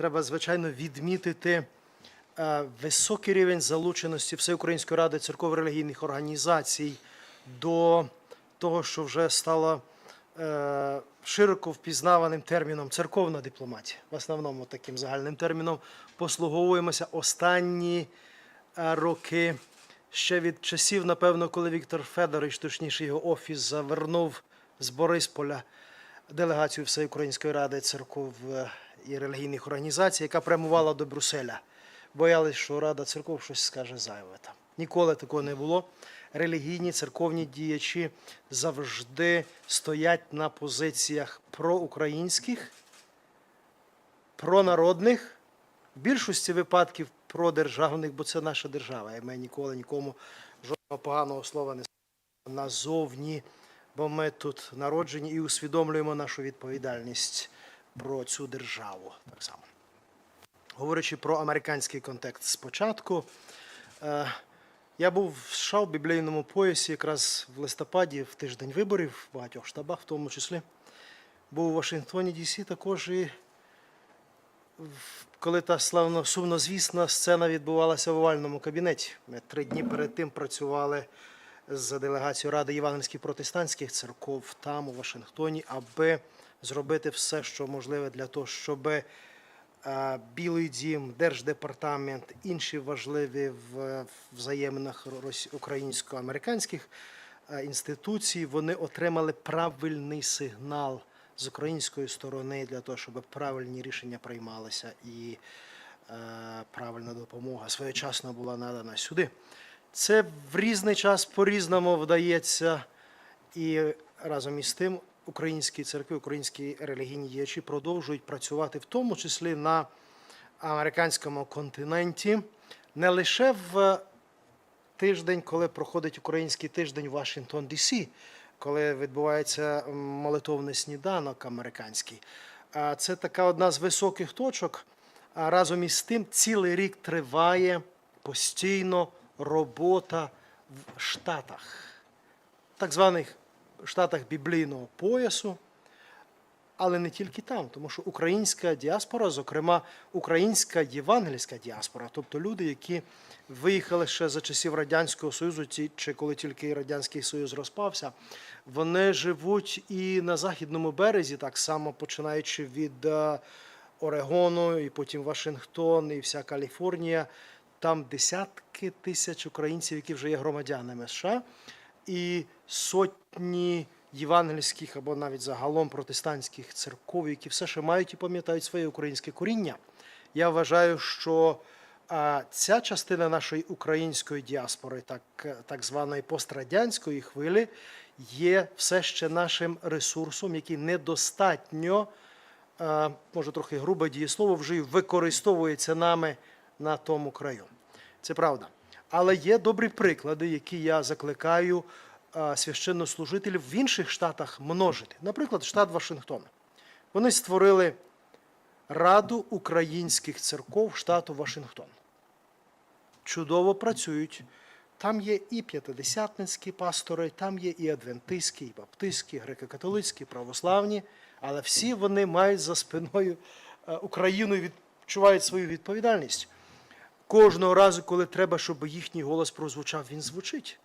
треба, звичайно, відмітити е, високий рівень залученості Всеукраїнської ради церковно-релігійних організацій до того, що вже стало е, широко впізнаваним терміном церковна дипломатія. В основному таким загальним терміном послуговуємося останні е, роки. Ще від часів, напевно, коли Віктор Федорович, точніше його офіс, завернув з Борисполя делегацію Всеукраїнської ради церков е, і релігійних організацій, яка прямувала до Брюсселя. Боялись, що Рада церков щось скаже зайве там. Ніколи такого не було. Релігійні церковні діячі завжди стоять на позиціях проукраїнських, пронародних, в більшості випадків продержавних, бо це наша держава. І ми ніколи нікому жодного поганого слова не назовні, бо ми тут народжені і усвідомлюємо нашу відповідальність про цю державу так само. Говорячи про американський контекст спочатку, е, я був в США в біблійному поясі якраз в листопаді, в тиждень виборів, в багатьох штабах, в тому числі. Був у Вашингтоні, Дісі також і коли та славно сумнозвісна сцена відбувалася в овальному кабінеті. Ми три дні перед тим працювали з делегацією Ради євангельських протестантських церков там, у Вашингтоні, аби зробити все, що можливе для того, щоб е, Білий дім, Держдепартамент, інші важливі в взаєминах українсько-американських е, інституцій, вони отримали правильний сигнал з української сторони для того, щоб правильні рішення приймалися і е, правильна допомога своєчасно була надана сюди. Це в різний час по-різному вдається, і разом із тим українські церкви, українські релігійні діячі продовжують працювати, в тому числі на американському континенті, не лише в тиждень, коли проходить український тиждень Вашингтон Дісі, коли відбувається молитовний сніданок американський. А Це така одна з високих точок. А разом із тим цілий рік триває постійно робота в Штатах, так званих Штатах біблійного поясу, але не тільки там, тому що українська діаспора, зокрема українська євангельська діаспора, тобто люди, які виїхали ще за часів Радянського Союзу, чи коли тільки Радянський Союз розпався, вони живуть і на західному березі, так само починаючи від е, Орегону, і потім Вашингтон, і вся Каліфорнія. Там десятки тисяч українців, які вже є громадянами США, і сотні євангельських або навіть загалом протестантських церков, які все ще мають і пам'ятають своє українське коріння. Я вважаю, що ця частина нашої української діаспори, так, так званої пострадянської хвилі, є все ще нашим ресурсом, який недостатньо, може трохи грубе дієслово, вже використовується нами на тому краю. Це правда. Але є добрі приклади, які я закликаю а, священнослужителів в інших штатах множити. Наприклад, штат Вашингтона. Вони створили Раду українських церков штату Вашингтон. Чудово працюють. Там є і п'ятидесятницькі пастори, там є і адвентистські, і баптистські, греко-католицькі, православні, але всі вони мають за спиною е, Україну і відчувають свою відповідальність. Кожного разу, коли треба, щоб їхній голос прозвучав, він звучить.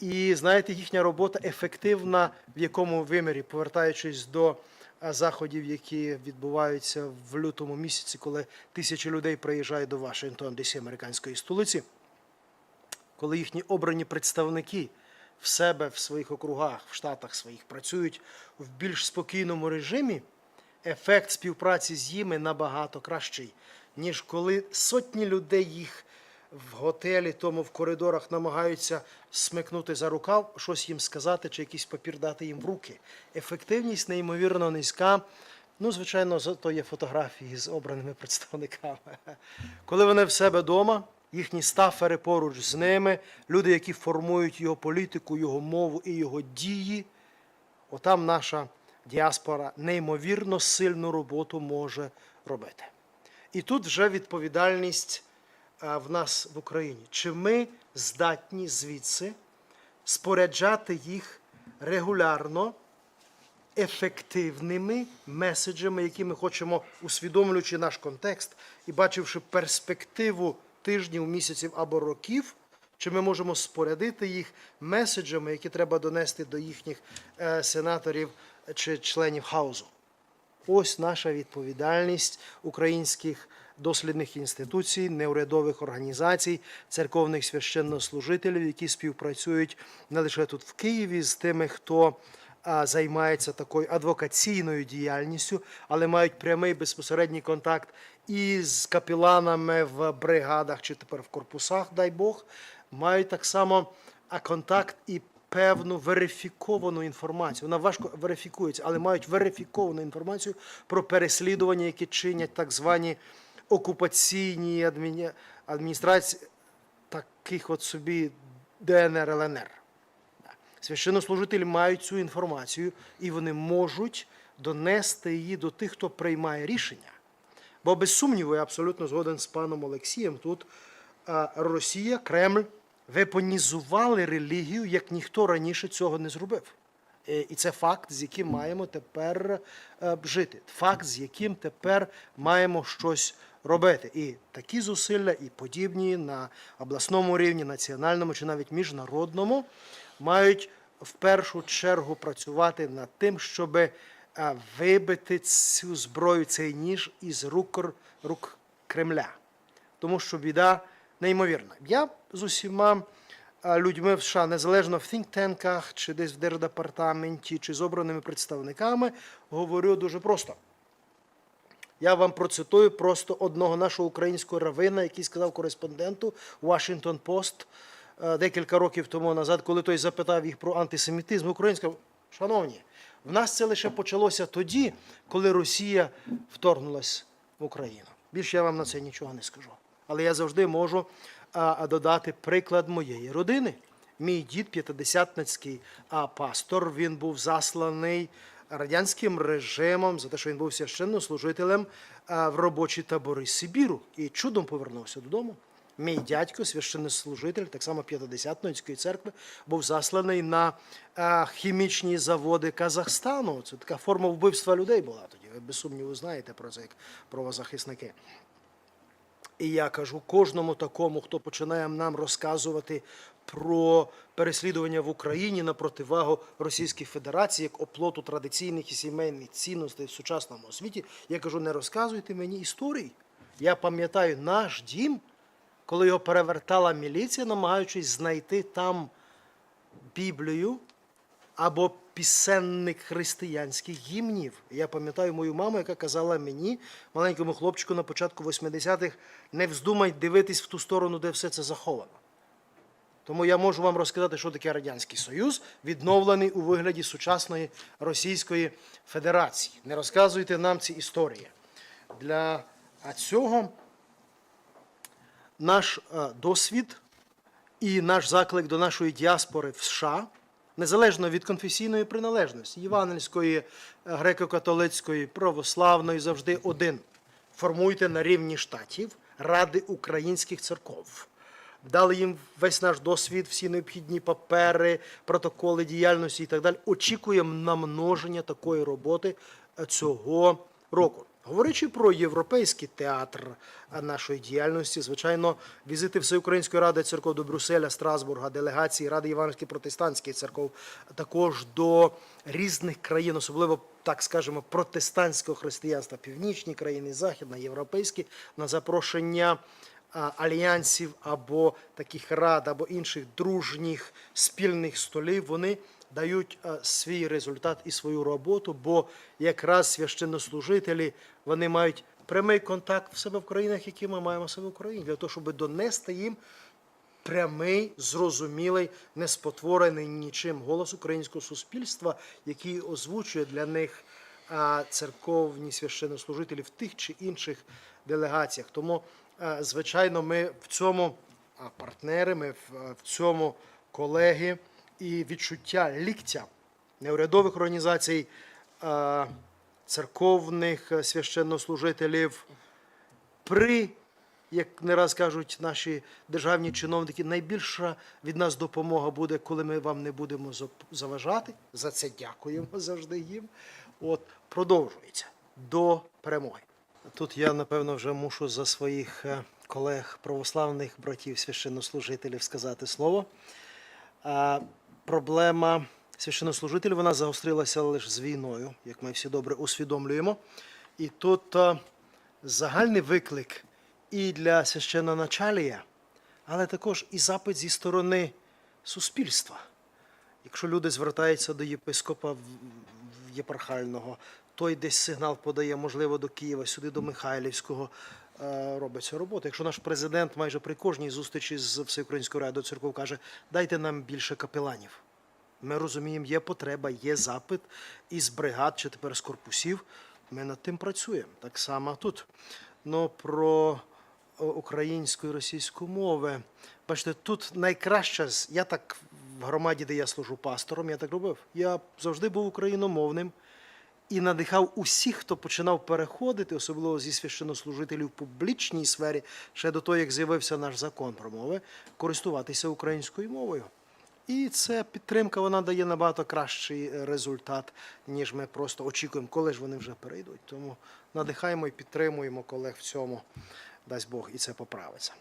І знаєте, їхня робота ефективна в якому вимірі, повертаючись до заходів, які відбуваються в лютому місяці, коли тисячі людей приїжджають до Вашингтон, десь американської столиці, коли їхні обрані представники в себе в своїх округах, в штатах своїх працюють в більш спокійному режимі, ефект співпраці з ними набагато кращий, ніж коли сотні людей їх в готелі, тому в коридорах намагаються смикнути за рукав, щось їм сказати чи якийсь папір дати їм в руки. Ефективність неймовірно низька. Ну, звичайно, зато є фотографії з обраними представниками. Коли вони в себе вдома, їхні стафери поруч з ними, люди, які формують його політику, його мову і його дії, отам наша діаспора неймовірно сильну роботу може робити. І тут вже відповідальність е, в нас в Україні. Чи ми здатні звідси споряджати їх регулярно ефективними меседжами, які ми хочемо, усвідомлюючи наш контекст і бачивши перспективу тижнів, місяців або років, чи ми можемо спорядити їх меседжами, які треба донести до їхніх е, сенаторів чи членів хаузу. Ось наша відповідальність українських дослідних інституцій, неурядових організацій, церковних священнослужителів, які співпрацюють не лише тут в Києві з тими, хто займається такою адвокаційною діяльністю, але мають прямий безпосередній контакт і з капіланами в бригадах чи тепер в корпусах, дай Бог, мають так само контакт і певну верифіковану інформацію. Вона важко верифікується, але мають верифіковану інформацію про переслідування, які чинять так звані окупаційні адміні... адміністрації таких от собі ДНР ЛНР. Священнослужителі мають цю інформацію і вони можуть донести її до тих, хто приймає рішення. Бо без сумніву, я абсолютно згоден з паном Олексієм. Тут Росія, Кремль вепонізували релігію, як ніхто раніше цього не зробив. Е, І це факт, з яким маємо тепер е, жити. Факт, з яким тепер маємо щось робити. І такі зусилля, і подібні на обласному рівні, національному чи навіть міжнародному, мають в першу чергу працювати над тим, щоб вибити цю зброю, цей ніж із рук, рук Кремля тому що біда неймовірна. Я з усіма людьми в США, незалежно в think-танках, чи десь в держдепартаменті, чи з обраними представниками, говорю дуже просто. Я вам процитую просто одного нашого українського равина, який сказав кореспонденту Washington Post е, декілька років тому назад, коли той запитав їх про антисемітизм. Українська, шановні, в нас це лише почалося тоді, коли Росія вторгнулась в Україну. Більше я вам на це нічого не скажу. Але я завжди можу додати приклад моєї родини. Мій дід, п'ятидесятницький пастор, він був засланий радянським режимом за те, що він був священнослужителем в робочі табори Сибіру і чудом повернувся додому. Мій дядько, священнослужитель, так само П'ятидесятницької церкви, був засланий на хімічні заводи Казахстану. Це така форма вбивства людей була тоді. Ви без сумніву знаєте про це як правозахисники. І я кажу кожному такому, хто починає нам розказувати про переслідування в Україні на противагу Російській Федерації як оплоту традиційних і сімейних цінностей в сучасному світі. Я кажу, не розказуйте мені історій. Я пам'ятаю наш дім, коли його перевертала міліція, намагаючись знайти там Біблію або пісенник християнських гімнів. Я пам'ятаю мою маму, яка казала мені, маленькому хлопчику на початку 80-х, не вздумай дивитись в ту сторону, де все це заховано. Тому я можу вам розказати, що таке Радянський Союз, відновлений у вигляді сучасної Російської Федерації. Не розказуйте нам ці історії. Для цього наш е, досвід і наш заклик до нашої діаспори в США, незалежно від конфесійної приналежності, євангельської, е, греко-католицької, православної, завжди один. Формуйте на рівні штатів Ради українських церков. Дали їм весь наш досвід, всі необхідні папери, протоколи діяльності і так далі. Очікуємо намноження такої роботи е, цього року. Говорячи про європейський театр е, нашої діяльності, звичайно, візити Всеукраїнської ради церков до Брюсселя, Страсбурга, делегації Ради Євангельських протестантських церков, також до різних країн, особливо так скажемо, протестантського християнства, північні країни, західна, європейські, на запрошення альянсів або таких рад, або інших дружніх спільних столів, вони дають свій результат і свою роботу, бо якраз священнослужителі вони мають прямий контакт в себе в країнах, які ми маємо в себе в Україні, для того, щоб донести їм прямий, зрозумілий, неспотворений нічим голос українського суспільства, який озвучує для них церковні священнослужителі в тих чи інших делегаціях. Тому, звичайно, ми в цьому партнери, ми в цьому колеги і відчуття ліктя неурядових організацій, церковних е, священнослужителів при як не раз кажуть наші державні чиновники, найбільша від нас допомога буде, коли ми вам не будемо заважати. За це дякуємо завжди їм. От продовжується до перемоги. Тут я напевно вже мушу за своїх е, колег православних братів священнослужителів сказати слово. Проблема священнослужителів вона загострилася лише з війною, як ми всі добре усвідомлюємо. І тут а, загальний виклик і для священноначалія, але також і запит зі сторони суспільства. Якщо люди звертаються до єпископа єпархального, той десь сигнал подає, можливо, до Києва, сюди до Михайлівського, е, робиться робота. Якщо наш президент майже при кожній зустрічі з Всеукраїнською радою церков каже, дайте нам більше капеланів. Ми розуміємо, є потреба, є запит із бригад чи тепер з корпусів. Ми над тим працюємо. Так само тут. Ну, про о, українську і російську мови. Бачите, тут найкраще. Я так в громаді, де я служу пастором, я так робив. Я завжди був україномовним і надихав усіх, хто починав переходити, особливо зі священнослужителів в публічній сфері, ще до того, як з'явився наш закон про мови, користуватися українською мовою. І ця підтримка вона дає набагато кращий результат, ніж ми просто очікуємо, коли ж вони вже перейдуть. Тому надихаємо і підтримуємо колег в цьому, дасть Бог, і це поправиться.